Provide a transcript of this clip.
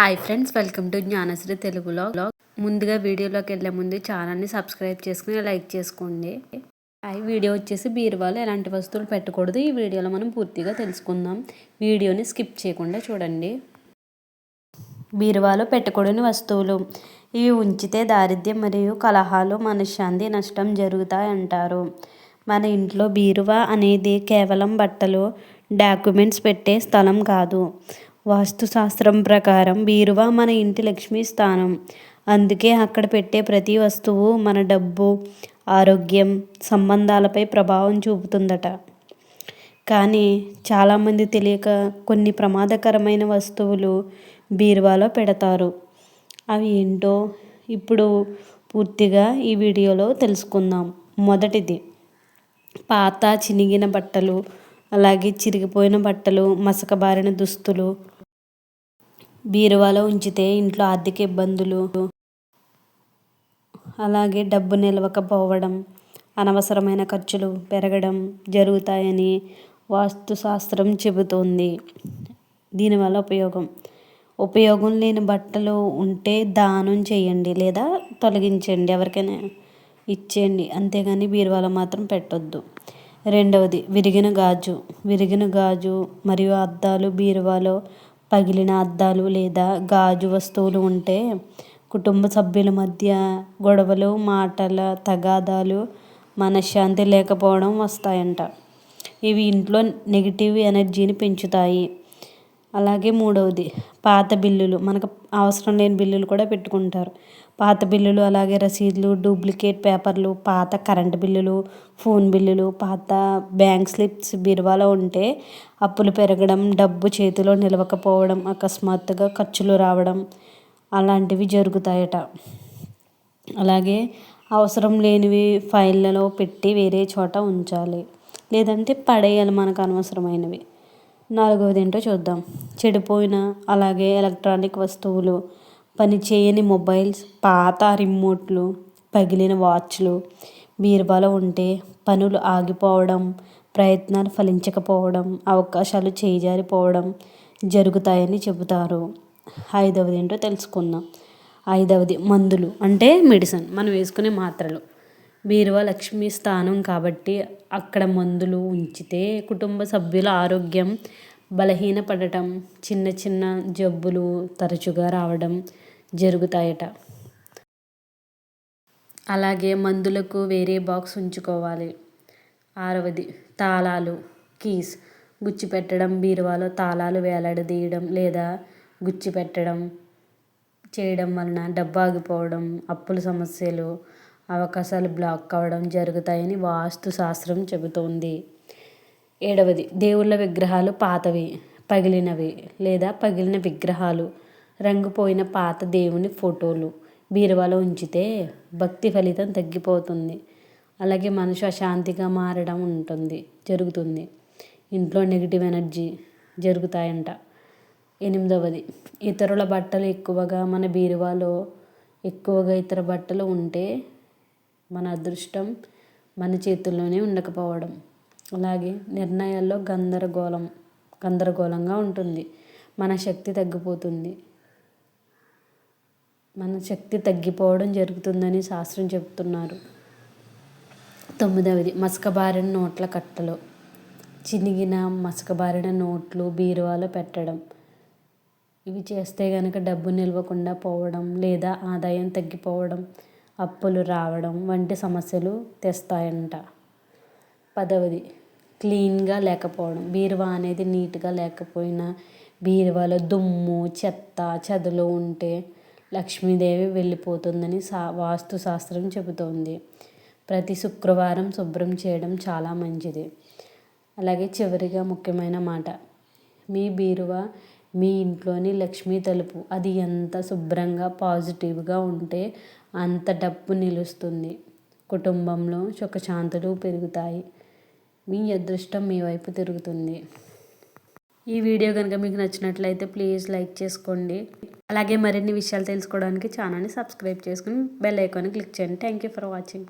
Hi friends welcome to Gnanasri తెలుగులో ముందుగా వీడియోలోకి వెళ్ళే ముందు ఛానల్ని సబ్స్క్రైబ్ చేసుకుని లైక్ చేసుకోండి. ఈ వీడియో వచ్చేసి బీరువాలో ఎలాంటి వస్తువులు పెట్టకూడదు. ఈ వీడియోలో మనం పూర్తిగా తెలుసుకుందాం. వీడియోని స్కిప్ చేయకుండా చూడండి. బీరువాలో పెట్టకూడని వస్తువులు. ఇవి ఉంచితే దారిద్ర్యం మరియు కలహాలు మనశ్శాంతి నష్టం జరుగుతాయంటారు. మన ఇంట్లో బీరువా అనేది కేవలం బట్టలు డాక్యుమెంట్స్ పెట్టే స్థలం కాదు. వాస్తుశాస్త్రం ప్రకారం బీరువా మన ఇంటి లక్ష్మీ స్థానం. అందుకే అక్కడ పెట్టే ప్రతి వస్తువు మన డబ్బు ఆరోగ్యం సంబంధాలపై ప్రభావం చూపుతుందట. కానీ చాలామంది తెలియక కొన్ని ప్రమాదకరమైన వస్తువులు బీరువాలో పెడతారు. అవి ఏంటో ఇప్పుడు పూర్తిగా ఈ వీడియోలో తెలుసుకుందాం. మొదటిది పాత చినిగిన బట్టలు అలాగే చిరిగిపోయిన బట్టలు మసకబారిన దుస్తులు బీరువాలో ఉంచితే ఇంట్లో ఆర్థిక ఇబ్బందులు అలాగే డబ్బు నిలవకపోవడం అనవసరమైన ఖర్చులు పెరగడం జరుగుతాయని వాస్తుశాస్త్రం చెబుతోంది. దీనివల్ల ఉపయోగం? ఉపయోగం లేని బట్టలు ఉంటే దానం చేయండి లేదా తొలగించండి. ఎవరికైనా ఇచ్చేయండి. అంతేగాని బీరువాలో మాత్రం పెట్టొద్దు. రెండవది విరిగిన గాజు. విరిగిన గాజు మరియు అద్దాలు బీరువాలో పగిలిన అద్దాలు లేదా గాజు వస్తువులు ఉంటే కుటుంబ సభ్యుల మధ్య గొడవలు మాటల తగాదాలు మనశ్శాంతి లేకపోవడం వస్తాయంట. ఇవి ఇంట్లో నెగిటివ్ ఎనర్జీని పెంచుతాయి. అలాగే మూడవది పాత బిల్లులు. మనకు అవసరం లేని బిల్లులు కూడా పెట్టుకుంటారు. పాత బిల్లులు అలాగే రసీదులు డూప్లికేట్ పేపర్లు పాత కరెంటు బిల్లులు ఫోన్ బిల్లులు పాత బ్యాంక్ స్లిప్స్ బీరువాలో ఉంటే అప్పులు పెరగడం డబ్బు చేతిలో నిలవకపోవడం అకస్మాత్తుగా ఖర్చులు రావడం అలాంటివి జరుగుతాయట. అలాగే అవసరం లేనివి ఫైళ్ళలో పెట్టి వేరే చోట ఉంచాలి. లేదంటే పడేయాలి మనకు అనవసరమైనవి. నాలుగవది ఏంటో చూద్దాం. చెడిపోయిన అలాగే ఎలక్ట్రానిక్ వస్తువులు పనిచేయని మొబైల్స్ పాత రిమోట్లు పగిలిన వాచ్లు. బీరువాలో ఉంటే పనులు ఆగిపోవడం ప్రయత్నాలు ఫలించకపోవడం అవకాశాలు చేజారిపోవడం జరుగుతాయని చెబుతారు. ఐదవది ఏంటో తెలుసుకుందాం. ఐదవది మందులు అంటే మెడిసిన్. మనం వేసుకునే మాత్రలు. బీరువా లక్ష్మీ స్థానం కాబట్టి అక్కడ మందులు ఉంచితే కుటుంబ సభ్యుల ఆరోగ్యం బలహీనపడటం చిన్న చిన్న జబ్బులు తరచుగా రావడం జరుగుతాయట. అలాగే మందులకు వేరే బాక్స్ ఉంచుకోవాలి. ఆరవది తాళాలు కీస్. గుచ్చి పెట్టడం బీరువాలో తాళాలు వేలాడదీయడం లేదా గుచ్చి పెట్టడం చేయడం వలన డబ్బా ఆగిపోవడం అప్పుల సమస్యలు అవకాశాలు బ్లాక్ అవ్వడం జరుగుతాయని వాస్తు శాస్త్రం చెబుతోంది. ఏడవది. దేవుళ్ళ విగ్రహాలు పాతవి పగిలినవి లేదా పగిలిన విగ్రహాలు. రంగుపోయిన పాత దేవుని ఫోటోలు. బీరువాలో ఉంచితే భక్తి ఫలితం తగ్గిపోతుంది. అలాగే మనసు అశాంతిగా మారడం ఉంటుంది జరుగుతుంది. ఇంట్లో నెగిటివ్ ఎనర్జీ జరుగుతాయంట. ఎనిమిదవది ఇతరుల బట్టలు ఎక్కువగా మన బీరువాలో ఎక్కువగా ఇతర బట్టలు ఉంటే మన అదృష్టం మన చేతుల్లోనే ఉండకపోవడం. అలాగే నిర్ణయాల్లో గందరగోళం గందరగోళంగా ఉంటుంది. మన శక్తి తగ్గిపోతుంది. మన శక్తి తగ్గిపోవడం జరుగుతుందని శాస్త్రం చెబుతున్నారు. తొమ్మిదవది మసకబారిన నోట్ల కట్టలు. చినిగిన మసకబారిన నోట్లు బీరువాలో పెట్టడం. ఇవి చేస్తే కనుక డబ్బు నిల్వకుండా పోవడం లేదా ఆదాయం తగ్గిపోవడం అప్పులు రావడం వంటి సమస్యలు తెస్తాయంట. పదవది క్లీన్గా లేకపోవడం. బీరువా అనేది నీట్గా లేకపోయినా బీరువాలో దుమ్ము చెత్త చెదలు ఉంటే లక్ష్మీదేవి వెళ్ళిపోతుందని సా వాస్తు శాస్త్రం చెబుతోంది. ప్రతి శుక్రవారం శుభ్రం చేయడం చాలా మంచిది. అలాగే చివరిగా ముఖ్యమైన మాట. మీ బీరువా మీ ఇంట్లోని లక్ష్మీ తలుపు. అది ఎంత శుభ్రంగా పాజిటివ్గా ఉంటే అంత డబ్బు నిలుస్తుంది. కుటుంబంలో సుఖశాంతులు పెరుగుతాయి. మీ అదృష్టం మీ వైపు తిరుగుతుంది. ఈ వీడియో కనుక మీకు నచ్చినట్లయితే ప్లీజ్ లైక్ చేసుకోండి. అలాగే మరిన్ని విషయాలు తెలుసుకోవడానికి ఛానల్ని సబ్స్క్రైబ్ చేసుకుని బెల్ ఐకాన్ క్లిక్ చేయండి. Thank you for watching